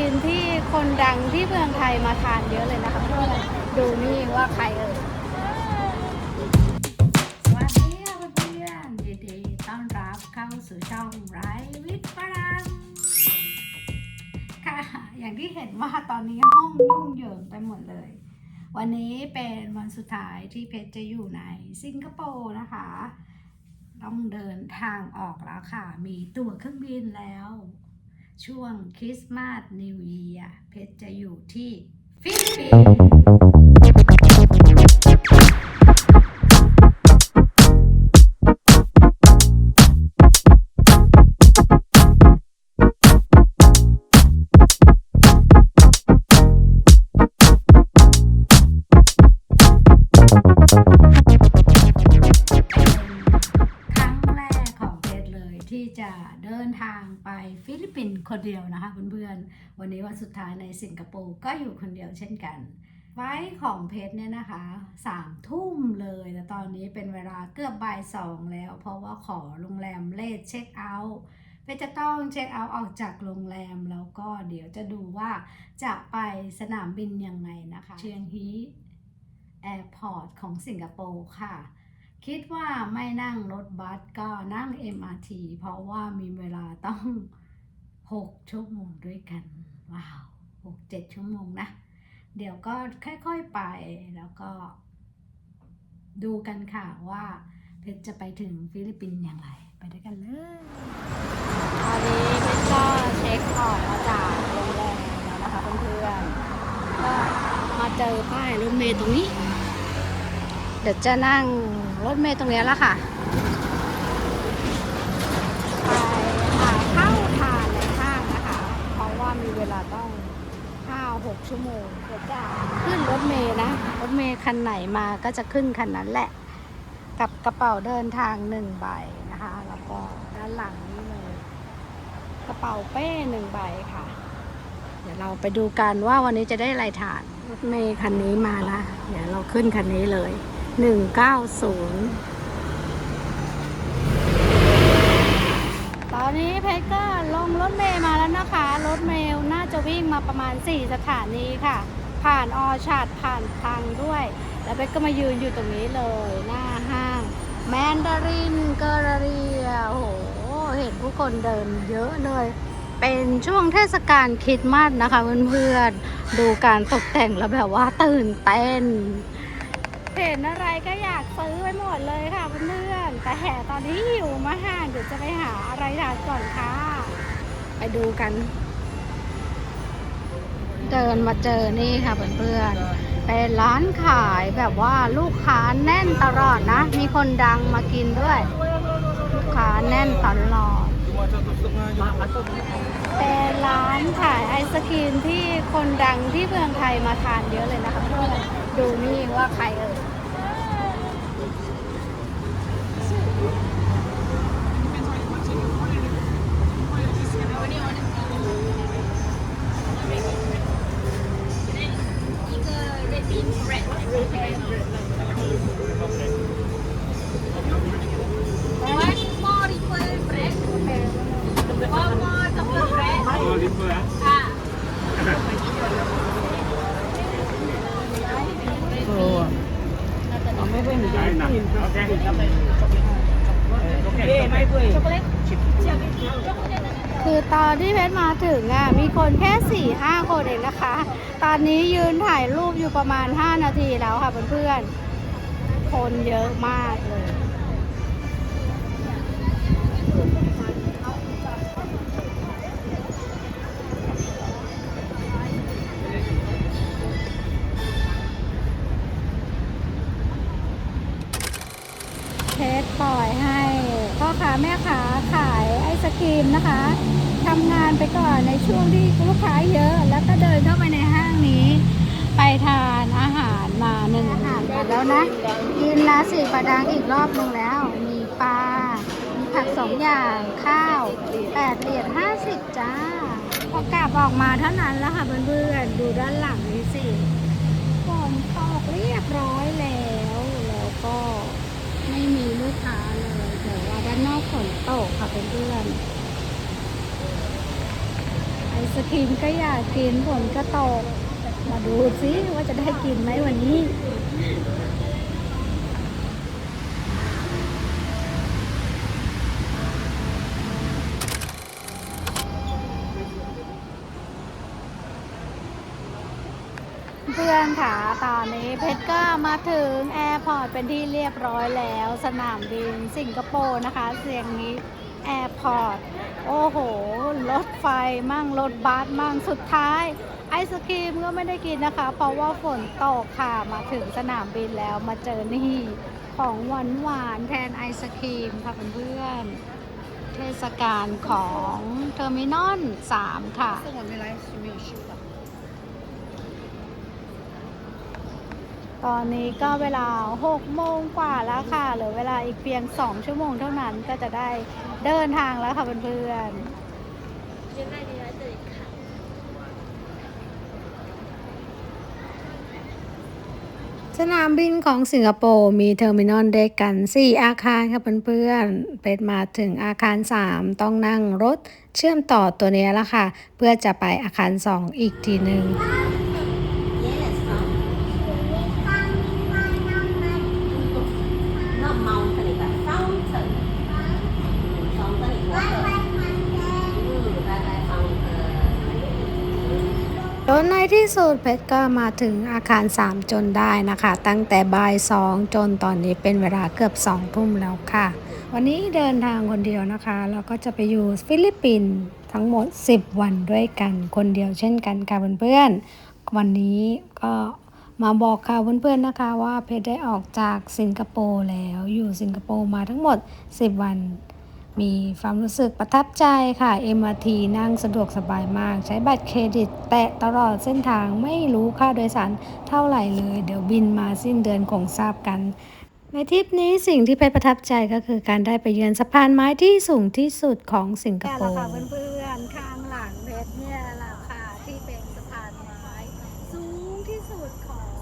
ีนที่คนดังที่เมืองไทยมาทานเยอะเลยนะคะเพื่อนดูนี่ว่าใครเอ่ยสวัสดีค่ะเพื่อนๆยินดีต้อนรับเข้าสู่ช่องไรวิทย์ฝรั่งค่ะ อย่างที่เห็นว่าตอนนี้ห้องยุ่งเหยิงไปหมดเลย วันนี้เป็นวันสุดท้ายที่เพชรจะอยู่ในสิงคโปร์นะคะ ต้องเดินทางออกแล้วค่ะ มีตั๋วเครื่องบินแล้ว ช่วงคริสต์มาสนิวเย r เพชรจะอยู่ที่ฟิลิปปินส์ ฟิลิปปินส์คนเดียวนะคะเพื่อนๆ วันนี้วันสุดท้ายในสิงคโปร์ก็อยู่คนเดียวเช่นกันไฟล์ของเพชรเนี่ยนะคะสามทุ่มเลยแต่ตอนนี้เป็นเวลาเกือบบ่ายสองแล้ว เพราะว่าขอโรงแรมเลทเช็คเอาท์เพชรจะต้องเช็คเอาท์ออกจากโรงแรมแล้วก็เดี๋ยวจะดูว่าจะไปสนามบินยังไงนะคะ เชียงฮีแอร์พอร์ตของสิงคโปร์ค่ะคิดว่าไม่นั่งรถบัสก็นั่ง MRT เพราะว่ามีเวลาต้อง 6 ชั่วโมงด้วยกัน ว้าว6 7ชั่วโมงนะ เดี๋ยวก็ค่อยๆไปแล้วก็ ดูกันค่ะว่าเพชรจะไปถึงฟิลิปปินส์อย่างไร ไปด้วยกันเลยตอนนี้เพชรก็เช็คออกมาจากโรงแรมแล้วนะคะเพื่อนๆก็มาเจอป้ายรถเมล์ตรงนี้ เดี๋ยวจะนั่งรถเมล์ตรงนี้แล้วค่ะ ไปหาข้าวทานในห้างนะคะ เพราะว่ามีเวลาต้องห้าหก ชั่วโมงเดี๋ยวจะขึ้นรถเมล์นะรถเมล์คันไหนมาก็จะขึ้นคันนั้นแหละ กับกระเป๋าเดินทางหนึ่งใบนะคะ แล้วก็ด้านหลังนี้เลยกระเป๋าเป้หนึ่งใบค่ะ เดี๋ยวเราไปดูกันว่าวันนี้จะได้อะไรทานรถเมล์คันนี้มานะ เดี๋ยวเราขึ้นคันนี้เลยหนึ่งเก้าศูนย์ตอนนี้เพชรก็ลงรถเมล์มาแล้วนะคะ รถเมล์ จะวิ่งมาประมาณ 4 สถานีค่ะ ผ่านออชาดผ่านทางด้วย แล้วเพชรก็มายืนอยู่ตรงนี้เลย หน้าห้าง แมนดารินเกอร์เรียโอ้โห เห็นผู้คนเดินเยอะเลย เป็นช่วงเทศกาลคริดมาสนะคะเพื่อนๆ ดูการตกแต่งแล้วแบบว่าตื่นเต้นเห็นอะไรก็อยากซื้อไปหมดเลยค่ะเพื่อนๆแต่แห่ตอนนี้หิวมากเดี๋ยวจะไปหาอะไรทานก่อนค่ะ ไปดูกัน เดินมาเจอนี่ค่ะเพื่อนๆเป็นร้านขายแบบว่าลูกค้าแน่นตลอดนะ มีคนดังมากินด้วย ลูกค้าแน่นตลอด เป็นร้านขายไอศครีมที่คนดังที่เมืองไทยมาทานเยอะเลยนะคะเพื่อนดูนี่ว่าใครเอ่ย คือตอนที่เพชรมาถึงอะมีคนแค่สี่ห้าคนเองนะคะ ตอนนี้ยืนถ่ายรูปอยู่ประมาณ 5 นาทีแล้วค่ะเพื่อนๆคนเยอะมากเลย ค้าแม่ค้าขายไอศกรีมนะคะทำงานไปก่อนในช่วงที่ลูกค้าเยอะ แล้วก็เดินเข้าไปในห้างนี้ ไปทานอาหารมาหนึ่งอาหารมาแล้วนะกินลาสีประดังอีกรอบหนึงแล้ว มีปลา มีผักสองอย่างข้าวแปดเหรียญห้าสิบจ้าพอกลับออกมาเท่านั้นแล้วค่ะเพื่อนๆดูด้านหลังนี้สิฝนตกเรียบร้อยแล้ว แล้วก็ไม่มีลูกค้าเลยาด้านนอกฝนตกค่ะเพื่อนๆไอศครีมก็อยากกินฝนก็ตก มาดูซิว่าจะได้กินไหมวันนี้ เพื่อนค่ะตอนนี้เพชรก็มาถึงแอร์พอร์ตเป็นที่เรียบร้อยแล้ว สนามบินสิงคโปร์นะคะ เสียงนี้แอร์พอร์ตโอ้โห รถไฟมั่งรถบัสมั่งสุดท้าย ไอศครีมก็ไม่ได้กินนะคะ เพราะว่าฝนตกค่ะมาถึงสนามบินแล้วมาเจอนี่ของหวานหวานแทนไอศครีมค่ะเพื่อนเทศกาลของเทอร์มินอล3ค่ะ ตอนนี้ก็เวลา6โมงกว่าแล้วค่ะเหลือเวลาอีกเพียง 2 ชั่วโมงเท่านั้นก็จะได้เดินทางแล้วค่ะเพื่อนๆสนามบินของสิงคโปร์มีเทอร์มินอลเด็กกัน 4 อาคารค่ะเพื่อนๆเป็ดมาถึงอาคาร 3 ต้องนั่งรถเชื่อมต่อตัวนี้แล้วค่ะ เพื่อจะไปอาคาร 2 อีกทีหนึ่ง จนในที่สุดเพชรก็มาถึงอาคาร 3 จนได้นะคะ ตั้งแต่บ่าย2จนตอนนี้เป็นเวลาเกือบ2ทุ่มแล้วค่ะ วันนี้เดินทางคนเดียวนะคะ แล้วก็จะไปอยู่ฟิลิปปินส์ทั้งหมด 10 วันด้วยกันคนเดียวเช่นกันค่ะเพื่อนๆวันนี้ก็มาบอกค่ะเพื่อนๆนะคะว่าเพชรได้ออกจากสิงคโปร์แล้วอยู่สิงคโปร์มาทั้งหมด 10 วัน มีความรู้สึกประทับใจค่ะ MRT นั่งสะดวกสบายมาก ใช้บัตรเครดิต แตะตลอดเส้นทางไม่รู้ค่าโดยสารเท่าไหร่เลย เดี๋ยวบินมาสิ้นเดือนคงทราบกัน ในทริปนี้สิ่งที่เพชรประทับใจก็คือการได้ไปเยือนสะพานไม้ที่สูงที่สุดของสิงคโปร์ค่ะเพื่อนๆข้างหลังเพชรเนี่ยแหละค่ะที่เป็นสะพานไม้สูงที่สุดของ